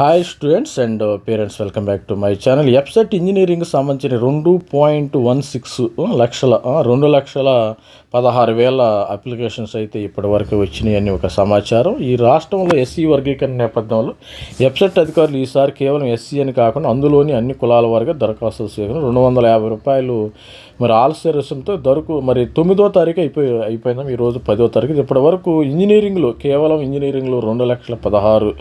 Hi students and parents welcome back to my channel EAPCET engineering సంబంధించిన రెండు point one six లక్షల uh, రెండు లక్షల పదహారు వేల అప్లికేషన్స్ అయితే ఇప్పటివరకు వచ్చినాయి అని ఒక సమాచారం. ఈ రాష్ట్రంలో ఎస్సీ వర్గీకరణ నేపథ్యంలో ఎఫ్సెట్ అధికారులు ఈసారి కేవలం ఎస్సీ అని కాకుండా అందులోని అన్ని కులాల వారిగా దరఖాస్తులు స్వీకరణ రెండు వందల యాభై రూపాయలు మరి ఆలస్య రుసుంతో దొరకు మరి తొమ్మిదో తారీఖు అయిపోయి అయిపోయిందాం? ఈరోజు పదో తారీఖు. ఇప్పటి వరకు ఇంజనీరింగ్లో కేవలం ఇంజనీరింగ్లో రెండు లక్షల పదహారు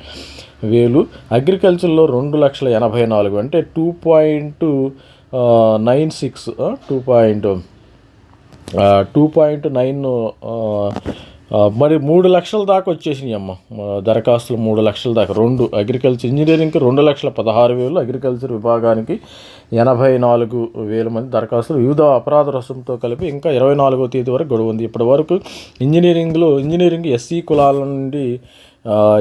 వేలు. అగ్రికల్చర్లో రెండు లక్షల ఎనభై నాలుగు అంటే two point nine six two point two point nine మరి మూడు లక్షల దాకా వచ్చేసినాయి అమ్మ. దరఖాస్తులు మూడు లక్షల దాకా. రెండు అగ్రికల్చర్ ఇంజనీరింగ్కి రెండు లక్షల పదహారు వేలు అగ్రికల్చర్ విభాగానికి ఎనభై నాలుగు వేల మంది దరఖాస్తులు. వివిధ అపరాధ రసంతో కలిపి ఇంకా ఇరవై నాలుగో తేదీ వరకు గడువు ఉంది. ఇప్పటి వరకు ఇంజనీరింగ్లో ఇంజనీరింగ్ ఎస్సీ కులాల నుండి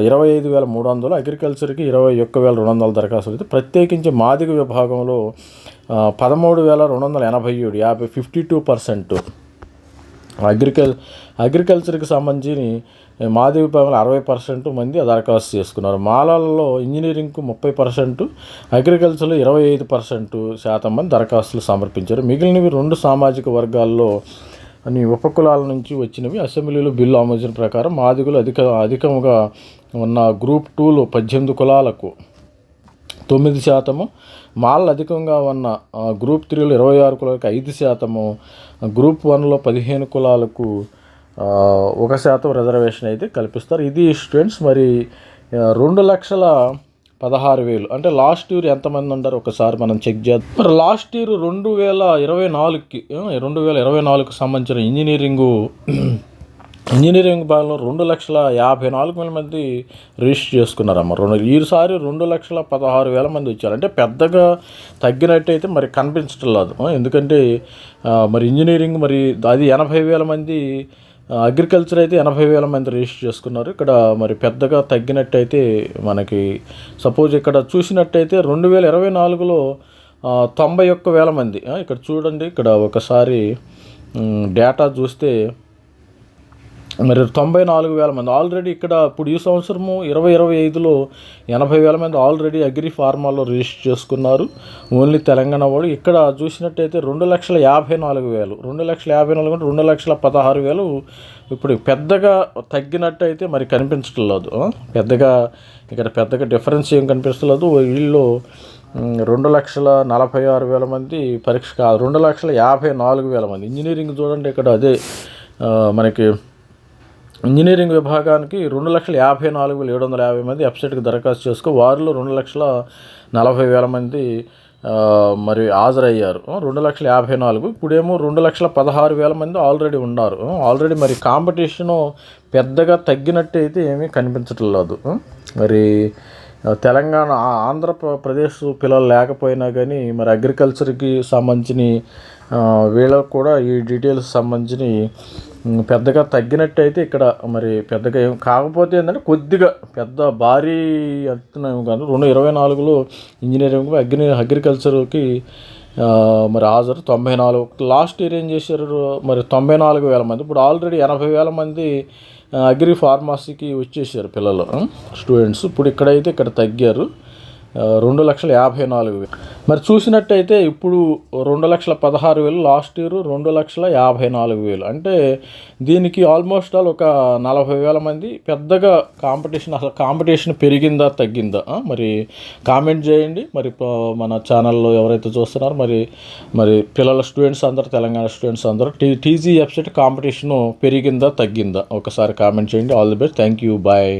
ఇరవై ఐదు వేల మూడు వందలు అగ్రికల్చర్కి ఇరవై ఒక్క వేల రెండు వందల దరఖాస్తులు అయితే ప్రత్యేకించి మాదిగ విభాగంలో పదమూడు వేల రెండు వందల ఎనభై ఏడు యాభై ఫిఫ్టీ టూ పర్సెంట్. అగ్రికల్ అగ్రికల్చర్కి సంబంధించి మాది విభాగంలో అరవై పర్సెంట్ మంది దరఖాస్తు చేసుకున్నారు. మాలల్లో ఇంజనీరింగ్కు ముప్పై పర్సెంట్ అగ్రికల్చర్లో ఇరవై ఐదు పర్సెంట్ శాతం మంది దరఖాస్తులు సమర్పించారు. మిగిలినవి రెండు సామాజిక వర్గాల్లో అని ఉపకులాల నుంచి వచ్చినవి. అసెంబ్లీలో బిల్లు ఆమోదించిన ప్రకారం మాదిగులు అధిక అధికంగా ఉన్న గ్రూప్ టూలో పద్దెనిమిది కులాలకు తొమ్మిది శాతము మాల్ అధికంగా ఉన్న గ్రూప్ త్రీలో ఇరవై ఆరు కులాలకు ఐదు శాతము గ్రూప్ వన్లో పదిహేను కులాలకు ఒక శాతం రిజర్వేషన్ అయితే కల్పిస్తారు. ఇది స్టూడెంట్స్ మరి రెండు లక్షల పదహారు వేలు. అంటే లాస్ట్ ఇయర్ ఎంతమంది ఉంటారు ఒకసారి మనం చెక్ చేద్దాం. మరి లాస్ట్ ఇయర్ రెండు వేల ఇరవై నాలుగుకి రెండు వేల ఇరవై నాలుగుకి సంబంధించిన ఇంజనీరింగు ఇంజనీరింగ్ భాగంలో రెండు లక్షల యాభై నాలుగు వేల మంది రిజిస్టర్ చేసుకున్నారమ్మ. రెండు ఈసారి రెండు లక్షల పదహారు వేల మంది వచ్చారు. అంటే పెద్దగా తగ్గినట్టయితే మరి కనిపించడం లేదు. ఎందుకంటే మరి ఇంజనీరింగ్ మరి అది ఎనభై వేల మంది అగ్రికల్చర్ అయితే ఎనభై వేల మంది రిజిస్టర్ చేసుకున్నారు. ఇక్కడ మరి పెద్దగా తగ్గినట్టయితే మనకి సపోజ్ ఇక్కడ చూసినట్టయితే రెండు వేల ఇరవై నాలుగులో తొంభై ఒక్క వేల మంది. ఇక్కడ చూడండి ఇక్కడ ఒకసారి డేటా చూస్తే మరి తొంభై నాలుగు వేల మంది. ఆల్రెడీ ఇక్కడ ఇప్పుడు ఈ సంవత్సరము ఇరవై ఇరవై ఐదులో ఎనభై వేల మంది ఆల్రెడీ అగ్రి ఫార్మాలో రిజిస్టర్ చేసుకున్నారు. ఓన్లీ తెలంగాణ వాళ్ళు. ఇక్కడ చూసినట్టయితే రెండు లక్షల యాభై నాలుగు వేలు. రెండు లక్షల యాభై నాలుగు అంటే రెండు లక్షల పదహారు వేలు. ఇప్పుడు పెద్దగా తగ్గినట్టయితే మరి కనిపించట్లేదు పెద్దగా ఇక్కడ పెద్దగా డిఫరెన్స్ ఏం కనిపిస్తలేదు. వీళ్ళు రెండు లక్షల నలభై ఆరు వేల మంది పరీక్ష కాదు రెండు లక్షల యాభై నాలుగు వేల మంది. ఇంజనీరింగ్ చూడండి ఇక్కడ అదే మనకి ఇంజనీరింగ్ విభాగానికి రెండు లక్షల యాభై నాలుగు వేల ఏడు వందల యాభై మంది వెబ్సైట్కి దరఖాస్తు చేసుకో వారిలో రెండు లక్షల నలభై వేల మంది మరి హాజరయ్యారు. రెండు లక్షల యాభై నాలుగు. ఇప్పుడేమో రెండు లక్షల పదహారు వేల మంది ఆల్రెడీ ఉన్నారు. ఆల్రెడీ మరి కాంపిటీషను పెద్దగా తగ్గినట్టయితే ఏమీ కనిపించట్లేదు మరి తెలంగాణ ఆంధ్రప్రదేశ్ పిల్లలు లేకపోయినా కానీ మరి అగ్రికల్చర్కి సంబంధించిన వీళ్ళకు కూడా ఈ డీటెయిల్స్ సంబంధించిన పెద్దగా పెద్దగా తగ్గినట్టయితే ఇక్కడ మరి పెద్దగా ఏం కాకపోతే ఏంటంటే కొద్దిగా పెద్ద భారీ ఎత్తున కానీ కాదు రెండు ఇరవై నాలుగులో ఇంజనీరింగ్ అగ్ని అగ్రికల్చర్కి మరి హాజరు తొంభై నాలుగు. లాస్ట్ ఇయర్ ఏం చేశారు? మరి తొంభై నాలుగు వేల మంది. ఇప్పుడు ఆల్రెడీ ఎనభై వేల మంది అగ్రి ఫార్మసీకి వచ్చేసారు పిల్లలు స్టూడెంట్స్. ఇప్పుడు ఇక్కడైతే ఇక్కడ తగ్గారు. రెండు లక్షల యాభై నాలుగు వేలు. మరి చూసినట్టయితే ఇప్పుడు రెండు లక్షల పదహారు వేలు లాస్ట్ ఇయర్ రెండు లక్షల యాభై నాలుగు వేలు. అంటే దీనికి ఆల్మోస్ట్ ఆల్ ఒక నలభై వేల మంది పెద్దగా కాంపిటీషన్ అసలు కాంపిటీషన్ పెరిగిందా తగ్గిందా? మరి కామెంట్ చేయండి. మరి మన ఛానల్లో ఎవరైతే చూస్తున్నారో మరి మరి పిల్లల స్టూడెంట్స్ అందరూ తెలంగాణ స్టూడెంట్స్ అందరూ టీ టీజీ వెబ్సైట్ కాంపిటీషను పెరిగిందా తగ్గిందా? ఒకసారి కామెంట్ చేయండి. All the best. Thank you. Bye.